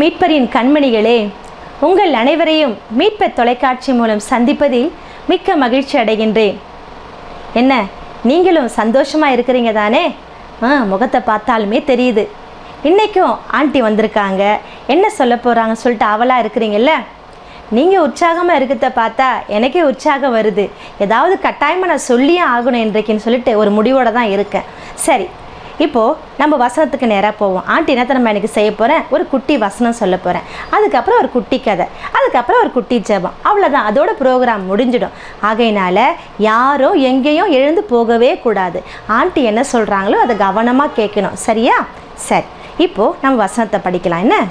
மீட்பரின் கண்மணிகளே உங்கள் அனைவரையும் மீட்பர் தொலைக்காட்சி மூலம் சந்திப்பதில் மிக்க மகிழ்ச்சி அடைகின்றேன். என்ன நீங்களும் சந்தோஷமாக இருக்கிறீங்க தானே? ஆ முகத்தை பார்த்தாலுமே தெரியுது. இன்றைக்கும் ஆண்டி வந்திருக்காங்க. என்ன சொல்ல போகிறாங்க சொல்லிட்டு அவளாக இருக்கிறீங்கல்ல? நீங்கள் உற்சாகமாக இருக்கிறத பார்த்தா எனக்கே உற்சாகம் வருது. ஏதாவது கட்டாயமாக நான் சொல்லியே ஆகணும் இன்றைக்குன்னு சொல்லிட்டு ஒரு முடிவோடு தான் இருக்கேன். சரி இப்போது நம்ம வசனத்துக்கு நேராக போவோம். ஆண்டி என்ன நம்ம எனக்கு செய்ய போகிறேன் ஒரு குட்டி வசனம் சொல்ல போகிறேன் அதுக்கப்புறம் ஒரு குட்டி கதை. அதுக்கப்புறம் ஒரு குட்டி ஜெபம். அவ்வளோதான் அதோட ப்ரோக்ராம் முடிஞ்சிடும். ஆகையினால் யாரும் எங்கேயும் எழுந்து போகவே கூடாது. ஆண்டி என்ன சொல்கிறாங்களோ அதை கவனமாக கேட்கணும். சரியா? சரி. இப்போது நம்ம வசனத்தை படிக்கலாம். என்ன?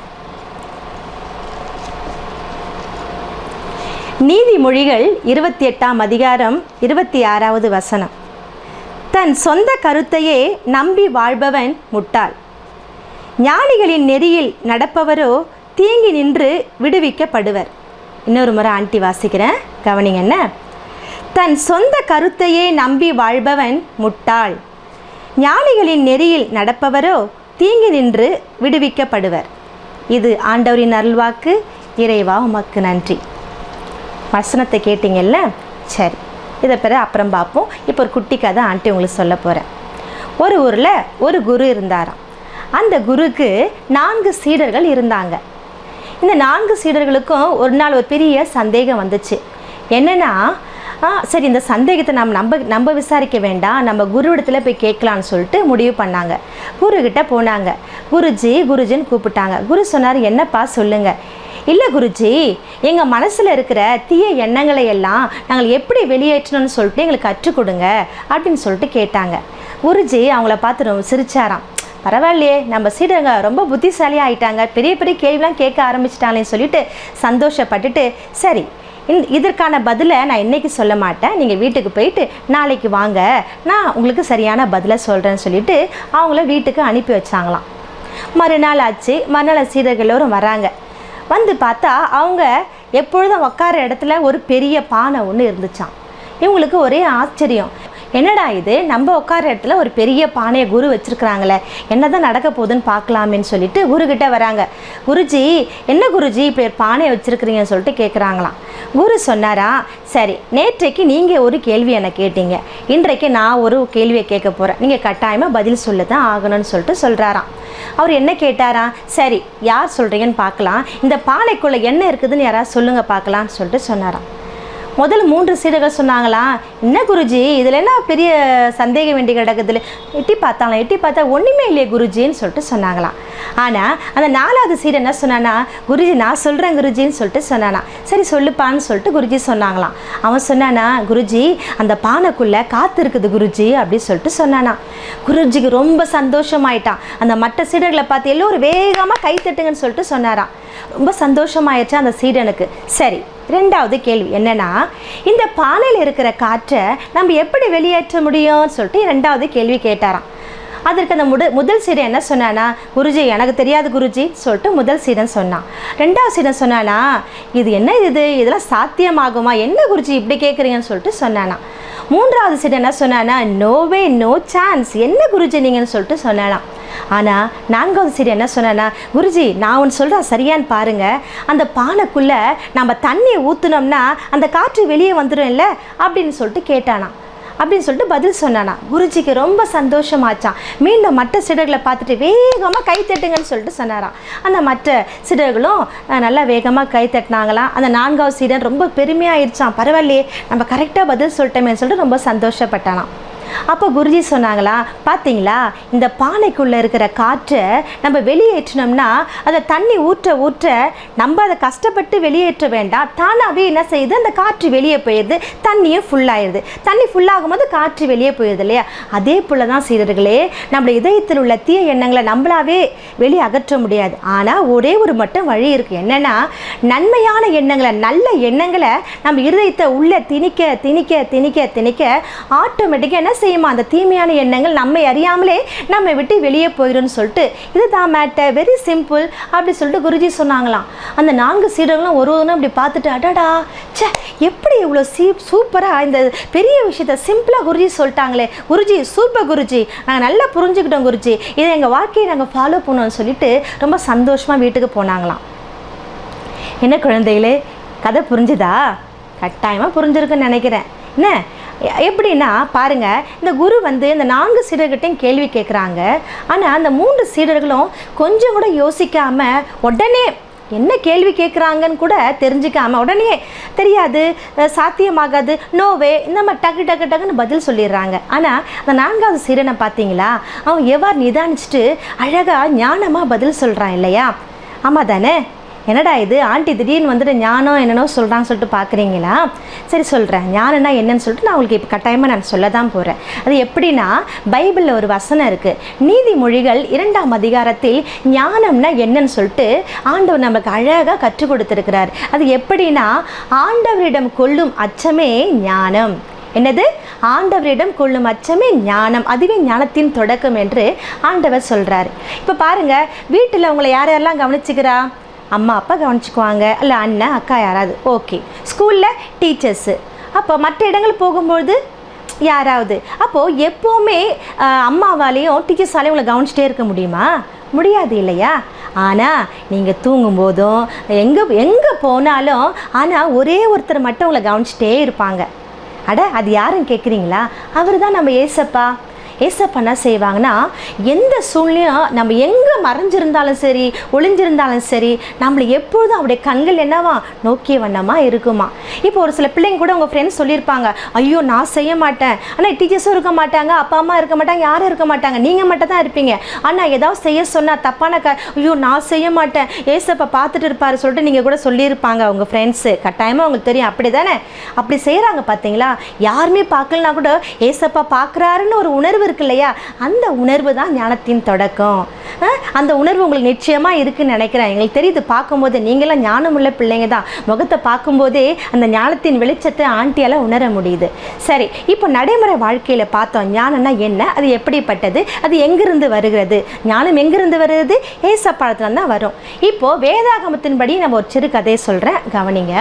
நீதிமொழிகள் இருபத்தி எட்டாம் அதிகாரம் இருபத்தி ஆறாவது வசனம். தன் சொந்த கருத்தையே நம்பி வாழ்பவன் முட்டாள். ஞானிகளின் நெறியில் நடப்பவரோ தீங்கி நின்று விடுவிக்கப்படுவர். இன்னொரு முறை ஆண்டி வாசிக்கிறேன். கவனிங்க என்ன? தன் சொந்த கருத்தையே நம்பி வாழ்பவன் முட்டாள். ஞானிகளின் நெறியில் நடப்பவரோ தீங்கி நின்று விடுவிக்கப்படுவர். இது ஆண்டவரின் அருள்வாக்கு. இறைவா உமக்கு நன்றி. வசனத்தை கேட்டிங்கல்ல? சரி. இதை பிறகு அப்புறம் பார்ப்போம். இப்போ ஒரு குட்டி கதை ஆண்டி உங்களுக்கு சொல்ல போகிறேன் ஒரு ஊரில் ஒரு குரு இருந்தாராம். அந்த குருக்கு நான்கு சீடர்கள் இருந்தாங்க. இந்த நான்கு சீடர்களுக்கும் ஒரு நாள் ஒரு பெரிய சந்தேகம் வந்துச்சு. என்னென்னா ஆ சரி இந்த சந்தேகத்தை நம்ம நம்ப நம்ப விசாரிக்க வேண்டாம். நம்ம குருவிடத்தில் போய் கேட்கலான்னு சொல்லிட்டு முடிவு பண்ணாங்க. குருக்கிட்ட போனாங்க. குருஜி குருஜின்னு கூப்பிட்டாங்க. குரு சொன்னார் என்னப்பா சொல்லுங்கள் இல்லை குருஜி எங்கள் மனசில் இருக்கிற தீய எண்ணங்களை எல்லாம் நாங்கள் எப்படி வெளியேற்றணும்னு சொல்லிட்டு எங்களுக்கு கற்றுக் கொடுங்க அப்படின்னு சொல்லிட்டு கேட்டாங்க. குருஜி அவங்கள பார்த்து ரொம்ப சிரிச்சாராம். பரவாயில்லையே நம்ம சீடங்க ரொம்ப புத்திசாலியாக ஆயிட்டாங்க. பெரிய பெரிய கேள்விலாம் கேட்க ஆரம்பிச்சிட்டாங்களேன்னு சொல்லிட்டு சந்தோஷப்பட்டுட்டு சரி இந்த இதற்கான பதிலை நான் இன்றைக்கி சொல்ல மாட்டேன். நீங்கள் வீட்டுக்கு போயிட்டு நாளைக்கு வாங்க. நான் உங்களுக்கு சரியான பதிலை சொல்கிறேன்னு சொல்லிட்டு அவங்கள வீட்டுக்கு அனுப்பி வச்சாங்களாம். மறுநாள் ஆச்சு. மறுநாள் சீடர்கள் எல்லோரும் வராங்க. வந்து பார்த்தா அவங்க எப்பொழுதும் உட்கார இடத்துல ஒரு பெரிய பானை ஒன்று இருந்துச்சாம். இவங்களுக்கு ஒரே ஆச்சரியம். என்னடா இது? நம்ம உட்கார இடத்துல ஒரு பெரிய பானையை குரு வச்சிருக்கிறாங்களே என்னதான் நடக்க போகுதுன்னு பார்க்கலாமேன்னு சொல்லிட்டு குருக்கிட்ட வராங்க. குருஜி என்ன குருஜி இப்படி ஒரு பானையை வச்சுருக்குறீங்கன்னு சொல்லிட்டு கேட்குறாங்களாம் குரு சொன்னாரா சரி நேற்றைக்கு நீங்கள் ஒரு கேள்வி என்னை கேட்டீங்க. இன்றைக்கு நான் ஒரு கேள்வியை கேட்க போகிறேன் நீங்கள் கட்டாயமாக பதில் சொல்ல தான் ஆகணும்னு சொல்லிட்டு சொல்கிறாராம் அவர் என்ன கேட்டாரா சரி யார் சொல்கிறீங்கன்னு பார்க்கலாம். இந்த பானைக்குள்ளே என்ன இருக்குதுன்னு யாராவது சொல்லுங்கள் பார்க்கலான்னு சொல்லிட்டு சொன்னாராம். முதல் மூன்று சீடர்கள் சொன்னாங்களா? என்ன குருஜி இதில் என்ன பெரிய சந்தேகம் வேண்டி கிடக்குதுல. எட்டி பார்த்தாங்களாம். எட்டி பார்த்தா ஒன்றுமே இல்லையே குருஜின்னு சொல்லிட்டு சொன்னாங்களாம். ஆனால் அந்த நாலாவது சீடர் என்ன சொன்னானா குருஜி நான் சொல்கிறேன் குருஜின்னு சொல்லிட்டு சொன்னானா. சரி சொல்லுப்பான்னு சொல்லிட்டு குருஜி சொன்னாங்களாம். அவன் சொன்னானா குருஜி அந்த பானைக்குள்ளே காற்று இருக்குது குருஜி அப்படின்னு சொல்லிட்டு சொன்னானா. குருஜிக்கு ரொம்ப சந்தோஷமாயிட்டான். அந்த மற்ற சீடர்களை பார்த்து எல்லோரும் வேகமாக கை தட்டுங்கன்னு சொல்லிட்டு சொன்னாராம். ரொம்ப சந்தோஷமாயிடுச்சு அந்த சீடனுக்கு. சரி ரெண்டாவது கேள்வி என்னன்னா இந்த பானையில் இருக்கிற காற்றை நம்ம எப்படி வெளியேற்ற முடியும்னு சொல்லிட்டு ரெண்டாவது கேள்வி கேட்டாராம். அதற்கு அந்த முட முதல் சீடன் என்ன சொன்னானா குருஜி எனக்கு தெரியாது குருஜி சொல்லிட்டு முதல் சீடன் சொன்னான். ரெண்டாவது சீடன் சொன்னானா இது என்ன இது? இதெல்லாம் சாத்தியமாகுமா? என்ன குருஜி இப்படி கேட்குறீங்கன்னு சொல்லிட்டு சொன்னானா மூன்றாவது சீடன் என்ன சொன்னானா நோவே நோ சான்ஸ். என்ன குருஜி நீங்கன்னு சொல்லிட்டு சொன்னானா ஆனால் நான்காவது சீடு என்ன சொன்னேன்னா குருஜி நான் ஒன்று சொல்கிறேன் சரியான்னு பாருங்க. அந்த பானைக்குள்ளே நம்ம தண்ணியை ஊற்றுனோம்னா அந்த காற்று வெளியே வந்துடும் இல்லை அப்படின்னு சொல்லிட்டு கேட்டானா அப்படின்னு சொல்லிட்டு பதில் சொன்னானா. குருஜிக்கு ரொம்ப சந்தோஷமாச்சான் மீண்டும் மற்ற சிடர்களை பார்த்துட்டு வேகமாக கை தட்டுங்கன்னு சொல்லிட்டு சொன்னாராம். அந்த மற்ற சிடர்களும் நல்லா வேகமாக கை தட்டினாங்களாம் அந்த நான்காவது சீடன் ரொம்ப பெருமையாயிருச்சான் பரவாயில்லையே நம்ம கரெக்டாக பதில் சொல்லிட்டோமேன்னு சொல்லிட்டு ரொம்ப சந்தோஷப்பட்டானாம். அப்போ குருஜி சொன்னாங்களா பார்த்தீங்களா இந்த பானைக்குள்ளே இருக்கிற காற்றை நம்ம வெளியேற்றினோம்னா அதை தண்ணி ஊற்ற ஊற்ற நம்ம அதை கஷ்டப்பட்டு வெளியேற்ற வேண்டாம். தானாகவே என்ன செய்யுது? அந்த காற்று வெளியே போயிடுது. தண்ணியும் ஃபுல்லாகிடுது தண்ணி ஃபுல்லாகும் போது காற்று வெளியே போயிடுது இல்லையா? அதே போல் தான் சீரர்களே நம்ம இதயத்தில் உள்ள தீய எண்ணங்களை நம்மளாவே வெளியே அகற்ற முடியாது. ஆனால் ஒரே ஒரு மட்டும் வழி இருக்குது என்னென்னா நன்மையான எண்ணங்களை நல்ல எண்ணங்களை நம்ம இருதயத்தை உள்ளே திணிக்க திணிக்க திணிக்க திணிக்க ஆட்டோமேட்டிக்காக என்ன செய்யுமா? அந்த தீமையான எண்ணங்கள் நம்மை அறியாமலே நம்மை விட்டு வெளியே போயிடும்னு சொல்லிட்டு இதுதான் மேட்டர் வெரி சிம்பிள் அப்படி சொல்லிட்டு குருஜி சொன்னாங்களாம். அந்த நான்கு சீடர்களும் ஒரு ஒன்றும் அப்படி பார்த்துட்டு அடடா ச்சே எப்படி இவ்வளோ சீ சூப்பராக இந்த பெரிய விஷயத்த சிம்பிளாக குருஜி சொல்லிட்டாங்களே. குருஜி சூப்பர் குருஜி நாங்கள் நல்லா புரிஞ்சுக்கிட்டோம் குருஜி. இதை எங்கள் வாழ்க்கையை நாங்கள் ஃபாலோ பண்ணோம்னு சொல்லிட்டு ரொம்ப சந்தோஷமாக வீட்டுக்கு போனாங்களாம். என்ன குழந்தைகளே கதை புரிஞ்சுதா? கட்டாயமாக புரிஞ்சிருக்குன்னு நினைக்கிறேன். என்ன? எப்படின்னா பாருங்கள் இந்த குரு வந்து இந்த நான்கு சீடர்கிட்டையும் கேள்வி கேட்குறாங்க ஆனால் அந்த மூன்று சீடர்களும் கொஞ்சம் கூட யோசிக்காமல் உடனே என்ன கேள்வி கேட்குறாங்கன்னு கூட தெரிஞ்சுக்காம உடனே தெரியாது சாத்தியமாகாது நோவே இந்த மாதிரி டக்கு டக்கு டக்குன்னு பதில் சொல்லிடுறாங்க. ஆனால் அந்த நான்காவது சீரனை பார்த்தீங்களா அவன் எவ்வாறு நிதானிச்சுட்டு அழகாக ஞானமாக பதில் சொல்கிறான் இல்லையா? ஆமாம் தானே என்னடா இது? ஆண்டி திடீர்னு வந்துட்டு ஞானம் என்னென்னோ சொல்கிறான்னு சொல்லிட்டு பார்க்குறீங்களா சரி சொல்கிறேன் ஞானம்னா என்னன்னு சொல்லிட்டு நான் உங்களுக்கு இப்போ கட்டாயமாக நான் சொல்ல தான் போகிறேன் அது எப்படின்னா பைபிளில் ஒரு வசனம் இருக்குது நீதிமொழிகள் இரண்டாம் அதிகாரத்தில் ஞானம்னா என்னன்னு சொல்லிட்டு ஆண்டவர் நமக்கு அழகாக கற்றுக் கொடுத்துருக்கிறார். அது எப்படின்னா ஆண்டவரிடம் கொள்ளும் அச்சமே ஞானம். என்னது? ஆண்டவரிடம் கொள்ளும் அச்சமே ஞானம். அதுவே ஞானத்தின் தொடக்கம் என்று ஆண்டவர் சொல்கிறார் இப்போ பாருங்க வீட்டில் உங்களை யார் யாரெல்லாம் கவனிச்சுக்கிறா? அம்மா அப்பா கவனிச்சுக்குவாங்க. இல்லை அண்ணன் அக்கா யாராவது. ஓகே ஸ்கூலில் டீச்சர்ஸு அப்போ மற்ற இடங்கள் போகும்போது யாராவது? அப்போது எப்போவுமே அம்மாவாலேயும் டீச்சர்ஸாலையும் உங்களை கவனிச்சிட்டே இருக்க முடியுமா? முடியாது இல்லையா? ஆனால் நீங்கள் தூங்கும்போதும் எங்கே எங்கே போனாலும் ஆனால் ஒரே ஒருத்தர் மட்டும் உங்களை கவனிச்சிட்டே இருப்பாங்க. அட அது யாருன்னு கேட்குறீங்களா அவர் தான் நம்ம ஏசப்பா. ஏசப்பா என்ன செய்வாங்கன்னா எந்த சூழ்நிலையும் நம்ம எங்கே மறைஞ்சிருந்தாலும் சரி ஒளிஞ்சிருந்தாலும் சரி நம்மளை எப்பொழுதும் அவருடைய கண்கள் என்னவா? நோக்கிய வண்ணமாக இருக்குமா. இப்போ ஒரு சில பிள்ளைங்க கூட உங்கள் ஃப்ரெண்ட்ஸ் சொல்லியிருப்பாங்க ஐயோ நான் செய்ய மாட்டேன். ஆனால் டீச்சர்ஸும் இருக்க மாட்டாங்க அப்பா அம்மா இருக்க மாட்டாங்க யாரும் இருக்க மாட்டாங்க. நீங்கள் மட்டும் தான் இருப்பீங்க. ஆனால் ஏதாவது செய்ய சொன்னால் தப்பான க ஐயோ நான் செய்ய மாட்டேன். ஏசப்பா பார்த்துட்டு இருப்பார் சொல்லிட்டு நீங்கள் கூட சொல்லியிருப்பாங்க உங்கள் ஃப்ரெண்ட்ஸு கட்டாயமாக அவங்களுக்கு தெரியும். அப்படி தானே அப்படி செய்கிறாங்க பார்த்தீங்களா யாருமே பார்க்கலனா கூட ஏசப்பா பார்க்குறாருன்னு ஒரு உணர்வு இருக்கு இல்லையா அந்த உணர்வு தான் ஞானத்தின் தொடக்கம். அந்த உணர்வு உங்களுக்கு நிச்சயமாக இருக்குன்னு நினைக்கிறேன். எங்களுக்கு தெரியுது பார்க்கும்போது நீங்களாம் ஞானமுள்ள பிள்ளைங்க தான். முகத்தை பார்க்கும்போதே அந்த ஞானத்தின் வெளிச்சத்தை ஆண்டியால் உணர முடியுது. சரி இப்போ நடைமுறை வாழ்க்கையில் பார்த்தோம் ஞானம்னா என்ன? அது எப்படிப்பட்டது? அது எங்கிருந்து வருகிறது? ஞானம் எங்கிருந்து வருகிறது? ஏசப்பாடத்துல தான் வரும். இப்போது வேதாகமத்தின்படி நம்ம ஒரு சிறு கதையை சொல்கிறேன் கவனிங்க.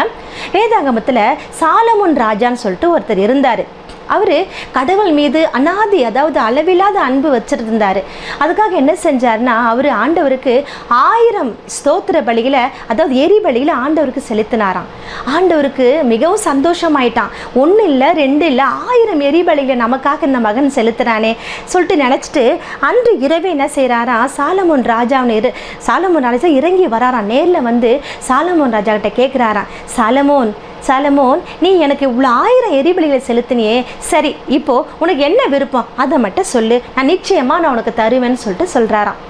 வேதாகமத்தில் சாலமுன் ராஜான்னு சொல்லிட்டு ஒருத்தர் இருந்தார். அவர் கடவுள் மீது அனாதி அதாவது அளவில்லாத அன்பு வச்சிருந்தார். அதுக்காக என்ன செஞ்சார்னா அவர் ஆண்டவருக்கு ஆயிரம் ஸ்தோத்திர பலியில் அதாவது எரி பலியில் ஆண்டவருக்கு செலுத்தினாராம். ஆண்டவருக்கு மிகவும் சந்தோஷமாயிட்டான். ஒன்று இல்லை ரெண்டு இல்லை ஆயிரம் எரி பலியில் நமக்காக இந்த மகன் செலுத்துறானே சொல்லிட்டு நினச்சிட்டு அன்று இரவே என்ன செய்கிறாரா சாலமோன் ராஜாவுன்னு இரு சாலமோன் ராஜா இறங்கி வராராம் நேரில் வந்து சாலமோன் ராஜா கிட்ட கேட்குறாராம் சாலமோன் சாலமோன் நீ எனக்கு இவ்வளோ ஆயிரம் எரிபலிகளை செலுத்தினியே சரி இப்போ உனக்கு என்ன விருப்பம்? அதை மட்டும் சொல்லு. நான் நிச்சயமாக நான் உனக்கு தருவேன்னு சொல்லிட்டு சொல்கிறாராம்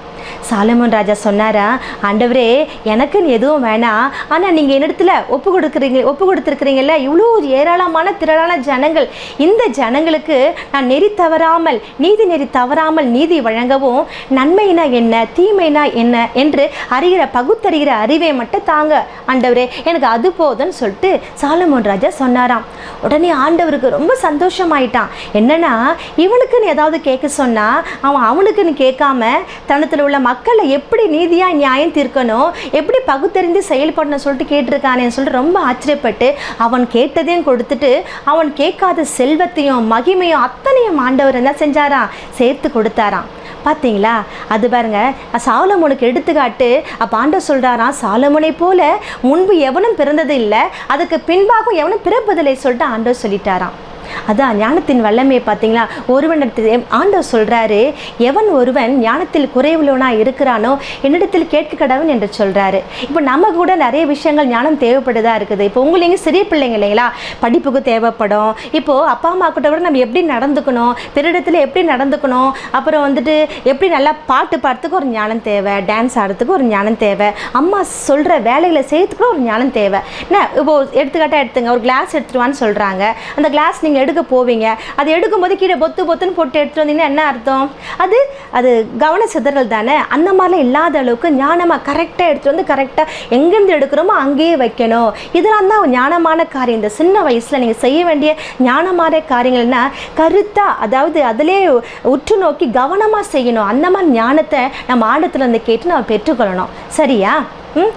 சாலமோன் ராஜா சொன்னாரா ஆண்டவரே எனக்குன்னு எதுவும் வேணாம் ஆனால் நீங்கள் என்னிடத்துல ஒப்பு கொடுக்குறீங்க ஒப்பு கொடுத்துருக்குறீங்கல்ல? இவ்வளோ ஏராளமான திரளான ஜனங்கள். இந்த ஜனங்களுக்கு நான் நெறி தவறாமல் நீதி நெறி தவறாமல் நீதி வழங்கவும் நன்மைனா என்ன தீமைனா என்ன என்று அறிகிற பகுத்தறிகிற அறிவை மட்டும் தாங்க ஆண்டவரே எனக்கு அது போதும்னு சொல்லிட்டு சாலமோன் ராஜா சொன்னாராம். உடனே ஆண்டவருக்கு ரொம்ப சந்தோஷமாயிட்டான். என்னன்னா இவனுக்குன்னு ஏதாவது கேட்க சொன்னா அவன் அவனுக்குன்னு கேட்காம தனத்தில் உள்ள மக்களை எப்படி நீதியாக நியாயம் தீர்க்கணும்? எப்படி பகுத்தறிந்து செயல்படணும் சொல்லிட்டு கேட்டிருக்கானேன்னு சொல்லிட்டு ரொம்ப ஆச்சரியப்பட்டு அவன் கேட்டதையும் கொடுத்துட்டு அவன் கேட்காத செல்வத்தையும் மகிமையும் அத்தனையும் ஆண்டவர் என்ன செஞ்சாராம் சேர்த்து கொடுத்தாராம். பார்த்தீங்களா அது பாருங்க சாலமோனுக்கு எடுத்துக்காட்டு அப்போ ஆண்டவர் சொல்றாராம் சாலமோனை போல முன்பு எவனும் பிறந்தது இல்லை அதுக்கு பின்பாகவும் எவனும் பிறப்பதில்லை சொல்லிட்டு ஆண்டவர் சொல்லிட்டாராம். அதான் ஞானத்தின் வல்லமையை பார்த்தீங்களா? ஒருவனிடத்தில் ஆண்டவர் சொல்கிறாரு எவன் ஒருவன் ஞானத்தில் குறைவுள்ளவனாக இருக்கிறானோ என்னிடத்தில் கேட்க கடவன் என்று சொல்கிறாரு இப்போ நம்ம கூட நிறைய விஷயங்கள் ஞானம் தேவைப்படுதா இருக்குது? இப்போ உங்களுக்கு சிறிய பிள்ளைங்க இல்லைங்களா? படிப்புக்கு தேவைப்படும். இப்போது அப்பா அம்மா கிட்ட கூட நம்ம எப்படி நடந்துக்கணும்? பிறரிடத்துல எப்படி நடந்துக்கணும்? அப்புறம் வந்துட்டு எப்படி நல்லா பாட்டு பாடுறதுக்கு ஒரு ஞானம் தேவை டான்ஸ் ஆடுறதுக்கு ஒரு ஞானம் தேவை அம்மா சொல்கிற வேலைகளை செய்யறதுக்கு ஒரு ஞானம் தேவை. என்ன? இப்போ எடுத்துக்காட்டாக எடுத்துங்க ஒரு கிளாஸ் எடுத்துருவான்னு சொல்கிறாங்க அந்த கிளாஸ் நீங்கள் நீங்கள் எடுக்க போவீங்க அது எடுக்கும்போது கீழே பொத்து பொத்துன்னு போட்டு எடுத்துட்டு வந்தீங்கன்னா என்ன அர்த்தம்? அது அது கவன சிதறல் தானே? அந்த மாதிரிலாம் இல்லாத அளவுக்கு ஞானமாக கரெக்டாக எடுத்துகிட்டு வந்து கரெக்டாக எங்கேருந்து எடுக்கிறோமோ அங்கேயே வைக்கணும். இதெல்லாம் தான் ஞானமான காரியம். இந்த சின்ன வயசில் நீங்கள் செய்ய வேண்டிய ஞானமான காரியங்கள்னா கருத்தாக அதாவது அதிலே உற்று நோக்கி கவனமாக செய்யணும். அந்த மாதிரி ஞானத்தை நம்ம ஆண்டத்துல இருந்து கேட்டு நம்ம பெற்றுக்கொள்ளணும். சரியா? ம்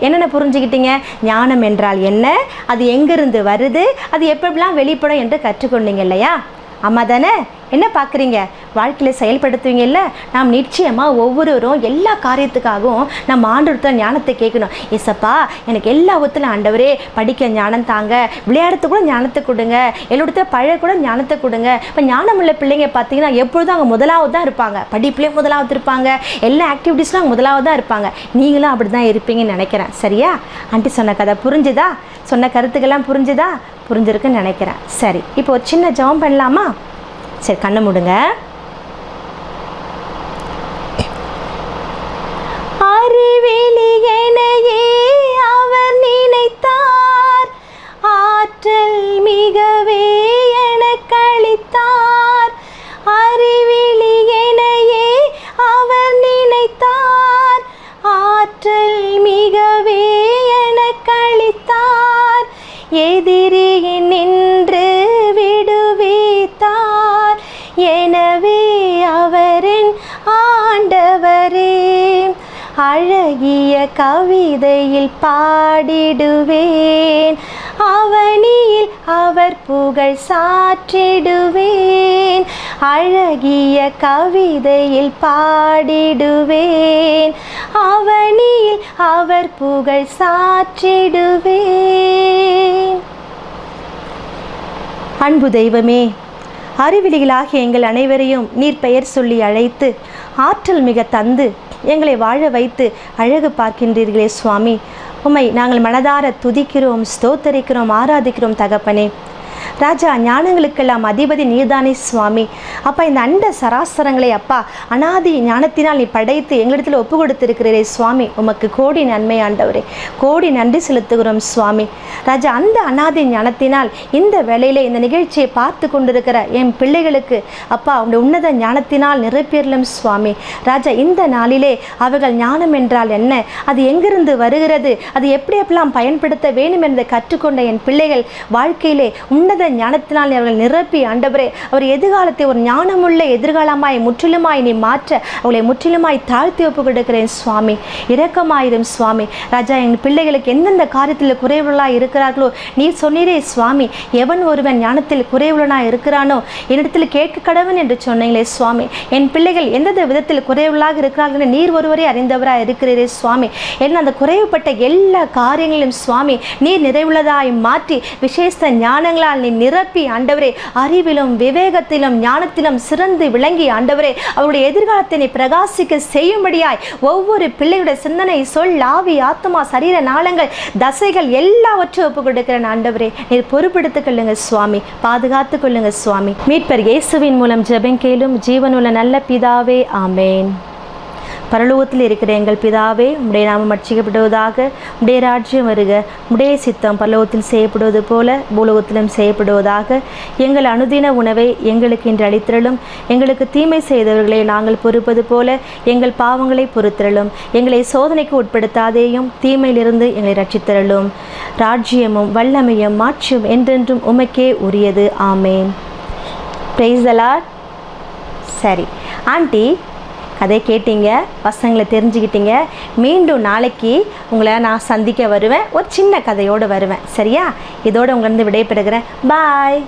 என்னென்ன புரிஞ்சுக்கிட்டீங்க? ஞானம் என்றால் என்ன? அது எங்கேருந்து வருது? அது எப்படிலாம் வெளிப்படும் என்று கற்றுக்கொண்டீங்க இல்லையா? அம்மா தானே? என்ன பார்க்குறீங்க? வாழ்க்கையில் செயல்படுத்துவீங்கல்ல? நாம் நிச்சயமாக ஒவ்வொருவரும் எல்லா காரியத்துக்காகவும் நம்ம ஆண்டவர்கிட்ட ஞானத்தை கேட்கணும். ஏசப்பா எனக்கு எல்லா ஒத்துல ஆண்டவரே படிக்க ஞானம் தாங்க. விளையாடுறது கூட ஞானத்தை கொடுங்க. என்னோட பழைய கூட ஞானத்தை கொடுங்க. இப்போ ஞானம் உள்ள பிள்ளைங்க பார்த்தீங்கன்னா எப்பொழுதும் அவங்க முதலாவது தான் இருப்பாங்க. படிப்புலேயும் முதலாவது இருப்பாங்க. எல்லா ஆக்டிவிட்டீஸ்லாம் அவங்க முதலாவது தான் இருப்பாங்க. நீங்களும் அப்படி தான் இருப்பீங்கன்னு நினைக்கிறேன். சரியா? ஆண்டி சொன்ன கதை புரிஞ்சுதா? சொன்ன கருத்துக்கெல்லாம் புரிஞ்சுதா? புரிஞ்சிருக்குன்னு நினைக்கிறேன். சரி இப்போ ஒரு சின்ன ஜெபம் பண்ணலாமா? சரி கண்ணை மூடுங்க. அவர் நினைத்தார். ஆற்றல் மிகவே எனக்களித்தார். கவிதையில் பாடிடுவேன். அவனியில் அவர் புகழ் சாற்றிடுவேன். அழகிய கவிதையில் பாடிடுவேன். அவனியில் அவர் புகழ் சாற்றிடுவேன். அன்பு தெய்வமே அறிவிலிகளாகிய எங்கள் அனைவரையும் நீர் பெயர் சொல்லி அழைத்து ஆற்றல் மிக தந்து எங்களை வாழ வைத்து அழகு பார்க்கின்றீர்களே சுவாமி. உம்மை நாங்கள் மனதார துதிக்கிறோம் ஸ்தோத்தரிக்கிறோம் ஆராதிக்கிறோம் தகப்பனே. ராஜா ஞானங்களுக்கெல்லாம் அதிபதி நீர்தானே சுவாமி. அப்பா இந்த அண்ட சராசரங்களை அப்பா அனாதி ஞானத்தினால் நீ படைத்து எங்களிடத்தில் ஒப்பு கொடுத்திருக்கிறீரே சுவாமி. உமக்கு கோடி நன்மை ஆண்டவரே. கோடி நன்றி செலுத்துகிறோம் சுவாமி. ராஜா அந்த அனாதி ஞானத்தினால் இந்த வேலையில் இந்த நிகழ்ச்சியை பார்த்து கொண்டிருக்கிற என் பிள்ளைகளுக்கு அப்பா உங்களுடைய உன்னத ஞானத்தினால் நிரப்பேறலும் சுவாமி. ராஜா இந்த நாளிலே அவர்கள் ஞானம் என்றால் என்ன? அது எங்கிருந்து வருகிறது? அது எப்படி எப்படிலாம் பயன்படுத்த வேண்டும் என்பதை கற்றுக்கொண்ட என் பிள்ளைகள் வாழ்க்கையிலே உன்னத ஞானத்தினால் அவர்கள் நிரப்பி ஆண்டவரே அவர் எதிர்காலத்தை ஒரு ஞானமுள்ள எதிர்காலமாய் முற்றிலுமாய் நீ மாற்ற அவளை முற்றிலுமாய் தாழ்த்தி ஒப்பு கொடுக்கிறேன் சுவாமி. இரக்கமாயிரும் சுவாமி. ராஜா என் பிள்ளைகளுக்கு எந்தெந்த காரியத்தில் குறைவுகளாக இருக்கிறார்களோ நீ சொன்னீரே சுவாமி. எவன் ஒருவன் ஞானத்தில் குறைவுள்ளனா இருக்கிறானோ என்னிடத்தில் கேட்க கடவன் என்று சொன்னீங்களே சுவாமி. என் பிள்ளைகள் எந்தெந்த விதத்தில் குறைவுள்ளாக இருக்கிறார்கள் என்று நீர் ஒருவரே அறிந்தவராக இருக்கிறீரே சுவாமி. என்ன அந்த குறைவுபட்ட எல்லா காரியங்களையும் சுவாமி நீர் நிறைவுள்ளதாய் மாற்றி விசேஷ ஞானங்களால் நீ நிரப்பி ஆண்டவரே அறிவிலும் விவேகத்திலும் ஞானத்திலும் சிறந்து விளங்கி ஆண்டவரே அவருடைய எதிர்காலத்தை நீ பிரகாசிக்க செய்யும்படியாய் ஒவ்வொரு பிள்ளையுடைய சிந்தனை சொல் ஆவி ஆத்மா சரீர நாளங்கள் தசைகள் எல்லாவற்றையும் ஒப்பு கொடுக்கிறேன் ஆண்டவரே. நீர் பொறுப்பெடுத்துக் கொள்ளுங்க சுவாமி. பாதுகாத்துக் கொள்ளுங்க சுவாமி. மீட்பர் இயேசுவின் மூலம் ஜெபம் கேளும். ஜீவனுள்ள நல்ல பிதாவே ஆமேன். பரலோகத்தில் இருக்கிற எங்கள் பிதாவே உடைய நாமம் அர்ச்சிக்கப்படுவதாக உடைய ராஜ்யம் வருக. உடைய சித்தம் பரலோகத்தில் செய்யப்படுவது போல பூலோகத்திலும் செய்யப்படுவதாக. எங்கள் அனுதின உணவை எங்களுக்கு இன்று அளித்திரலும் எங்களுக்கு தீமை செய்தவர்களை நாங்கள் பொறுப்பது போல எங்கள் பாவங்களை பொறுத்திரலும் எங்களை சோதனைக்கு உட்படுத்தாதேயும் தீமையிலிருந்து எங்களை ரட்சித்திரலும் ராஜ்யமும் வல்லமையும் மாற்றும் என்றென்றும் உமக்கே உரியது. ஆமேன். பிரைஸ் சரி. ஆண்டி கதை கேட்டீங்க பசங்களை தெரிஞ்சுக்கிட்டீங்க. மீண்டும் நாளைக்கு உங்களை நான் சந்திக்க வருவேன். ஒரு சின்ன கதையோடு வருவேன். சரியா? இதோடு உங்களிருந்து விடைபெறுகிறேன். பாய்